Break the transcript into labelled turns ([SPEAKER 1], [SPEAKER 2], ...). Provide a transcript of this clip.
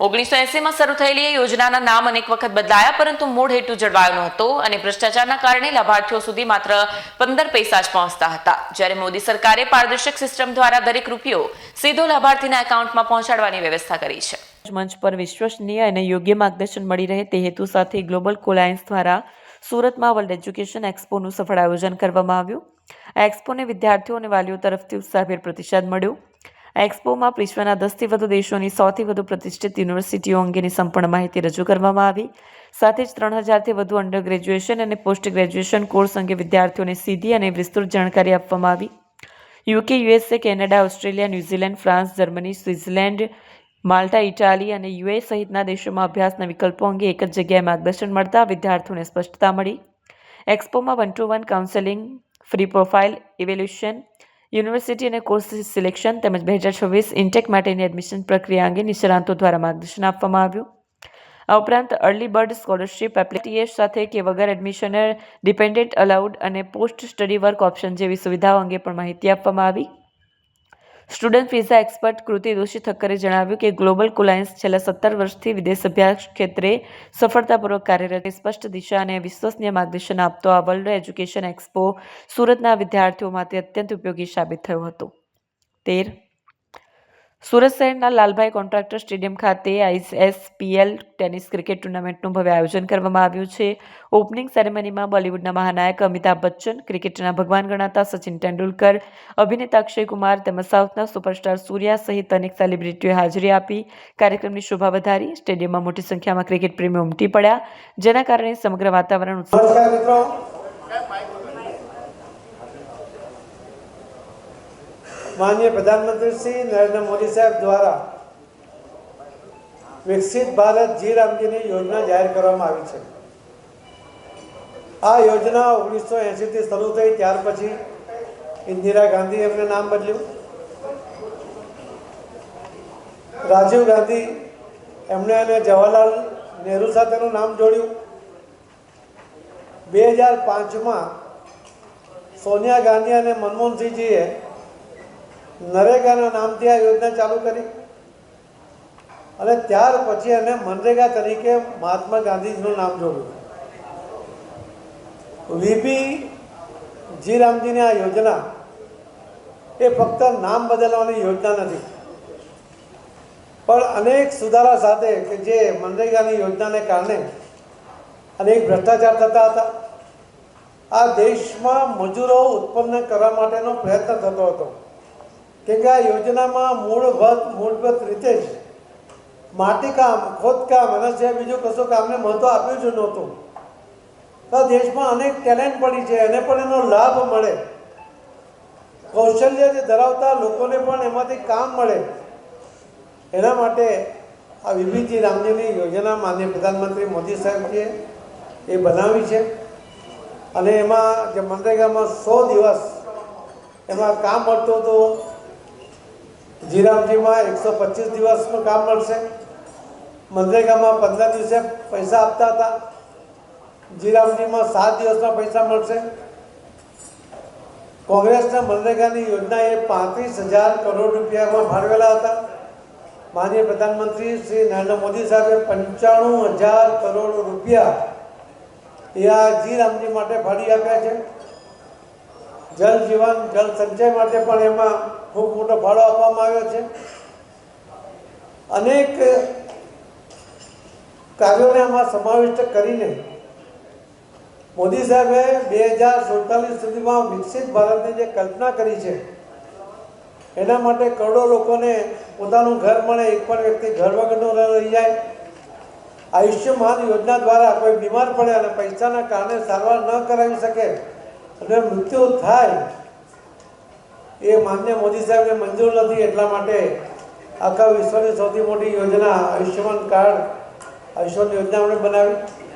[SPEAKER 1] ઓગણીસો એસીમાં શરૂ થયેલી એ યોજનાના નામ અનેક વખત બદલાયા, પરંતુ મૂળ હેતુ જળવાયો હતો અને ભ્રષ્ટાચારના કારણે લાભાર્થીઓ સુધી માત્ર પંદર પૈસા જ પહોંચતા હતા. જ્યારે મોદી સરકારે પારદર્શક સિસ્ટમ દ્વારા દરેક રૂપિયો સીધો લાભાર્થીના એકાઉન્ટમાં પહોંચાડવાની વ્યવસ્થા કરી છે. મંચ પર વિશ્વસનીય અને યોગ્ય માર્ગદર્શન મળી રહે તે હેતુ સાથે ગ્લોબલ કોલાયન્સ દ્વારા સુરતમાં વર્લ્ડ એજ્યુકેશન એક્સપોનું સફળ આયોજન કરવામાં આવ્યું. આ એક્સપોને વિદ્યાર્થીઓ અને વાલીઓ તરફથી ઉત્સાહભેર પ્રતિસાદ મળ્યો. એક્સપોમાં વિશ્વના દસથી વધુ દેશોની સૌથી વધુ પ્રતિષ્ઠિત યુનિવર્સિટીઓ અંગેની સંપૂર્ણ માહિતી રજૂ કરવામાં આવી. સાથે જ ત્રણ હજારથી વધુ અંડર ગ્રેજ્યુએશન અને પોસ્ટ ગ્રેજ્યુએશન કોર્સ અંગે વિદ્યાર્થીઓને સીધી અને વિસ્તૃત જાણકારી આપવામાં આવી. UK, USA, Canada, Australia, New Zealand, France, Germany Switzerland Malta, Italy અને યુએ સહિતના દેશોમાં અભ્યાસના વિકલ્પો અંગે એક જ જગ્યાએ માર્ગદર્શન મળતા વિદ્યાર્થીઓને સ્પષ્ટતા મળી. એક્સપોમાં one to one counselling, free profile evaluation university અને કોર્સ સિલેક્શન તેમજ બે હજાર છવ્વીસ ઇન્ટેક માટેની એડમિશન પ્રક્રિયા અંગે નિષ્ણાંતો દ્વારા માર્ગદર્શન આપવામાં આવ્યું. આ ઉપરાંત અર્લી બર્ડ સ્કોલરશિપ એપ્લિટીએસ સાથે કે વગર એડમિશન ડિપેન્ડન્ટ અલાઉડ અને પોસ્ટ સ્ટડી વર્ક ઓપ્શન જેવી સુવિધાઓ અંગે પણ માહિતી આપવામાં આવી. Student visa expert Kruti Doshi ઠક્કરે જણાવ્યું કે ગ્લોબલ કોલાયન્સ છેલ્લા સત્તર વર્ષથી વિદેશ અભ્યાસ ક્ષેત્રે સફળતાપૂર્વક કાર્યરત સ્પષ્ટ દિશા અને વિશ્વસનીય માર્ગદર્શન આપતો આ વર્લ્ડ એજ્યુકેશન એક્સપો સુરતના વિદ્યાર્થીઓ માટે અત્યંત ઉપયોગી સાબિત થયો હતો. તેર સુરત શહેરના લાલભાઈ કોન્ટ્રાક્ટર સ્ટેડિયમ ખાતે આઈએસપીએલ ટેનિસ ક્રિકેટ ટુર્નામેન્ટનું ભવ્ય આયોજન કરવામાં આવ્યું છે. ઓપનિંગ સેરેમનીમાં બોલિવૂડના મહાનાયક અમિતાભ બચ્ચન, ક્રિકેટના ભગવાન ગણાતા સચિન તેંડુલકર, અભિનેતા અક્ષય કુમાર તેમજ સાઉથના સુપરસ્ટાર સૂર્યા સહિત અનેક સેલિબ્રિટીઓએ હાજરી આપી. કાર્યક્રમની શોભા વધારી સ્ટેડિયમમાં મોટી સંખ્યામાં ક્રિકેટ પ્રેમીઓ ઉમટી પડ્યા, જેના કારણે સમગ્ર વાતાવરણ ઉત્સવ
[SPEAKER 2] મિત્રો. માનનીય પ્રધાનમંત્રી શ્રી નરેન્દ્ર મોદી સાહેબ દ્વારા વિકસિત ભારત જી રામજીની યોજના જાહેર કરવામાં આવી છે. આ યોજના ઓગણીસો એંશીથી શરૂ થઈ ત્યાર પછી ઇન્દિરા ગાંધી એમને નામ બદલ્યું. રાજીવ ગાંધી એમણે અને જવાહરલાલ નહેરુ સાથેનું નામ જોડ્યું. બે હજાર પાંચમાં સોનિયા ગાંધી અને મનમોહનસિંહજીએ નરેગાના નામથી આ યોજના ચાલુ કરી. અને ત્યાર પછી એને મનરેગા તરીકે મહાત્મા ગાંધીજીનું નામ જોડ્યું. વીપી જી રામજીની આ યોજના એ ફક્ત નામ બદલવાની યોજના નથી. પણ અનેક સુધારા સાથે કે જે મનરેગાની યોજનાને કારણે અનેક ભ્રષ્ટાચાર થતા હતા. આ દેશમાં મજૂરો ઉત્પન્ન કરવા માટેનો પ્રયત્ન થતો હતો. કેમ કે આ યોજનામાં મૂળભૂત મૂળભૂત રીતે જ માટીકામ ખોદકામ અને જે બીજું કશું કામને મહત્ત્વ આપ્યું જ નહોતું. તો દેશમાં અનેક ટેલેન્ટ પડી છે, એને પણ એનો લાભ મળે. કૌશલ્ય જે ધરાવતા લોકોને પણ એમાંથી કામ મળે. એના માટે આ વિભીજી રામજીની યોજના માન્ય પ્રધાનમંત્રી મોદી સાહેબજીએ એ બનાવી છે. અને એમાં જે મનરેગામાં સો દિવસ એમાં કામ મળતું હતું. જીરામજીમાં એકસો પચીસ દિવસનું કામ મળશે. મનરેગામાં પંદર દિવસે પૈસા આપતા હતા. જીરામજીમાં સાત દિવસમાં પૈસા મળશે. કોંગ્રેસના મનરેગાની યોજના એ પાંત્રીસ હજાર કરોડ રૂપિયામાં ફાળવેલા હતા. માનનીય પ્રધાનમંત્રી શ્રી નરેન્દ્ર મોદી સાહેબે પંચાણું હજાર કરોડ રૂપિયા એ આ જી રામજી માટે ફાળી આપ્યા છે. જલ જીવન, જલ સંચય માટે પણ એમાં ખૂબ મોટો ફાળો આપવામાં આવ્યો છે. અનેક કાર્યોને આમાં સમાવિષ્ટ કરીને મોદી સાહેબે બે હજાર સુડતાલીસ સુધીમાં વિકસિત ભારતની જે કલ્પના કરી છે, એના માટે કરોડો લોકોને પોતાનું ઘર મળે, એક પણ વ્યક્તિ ઘર વગરનું રહી જાય. આયુષ્યમાન યોજના દ્વારા કોઈ બીમાર પડે અને પૈસાના કારણે સારવાર ન કરાવી શકે અને મૃત્યુ થાય એ માન્ય મોદી સાહેબને મંજૂર નથી એટલા માટે આખા વિશ્વની સૌથી મોટી યોજના આયુષ્યમાન કાર્ડ, આયુષ્યમાન યોજના આપણે બનાવી.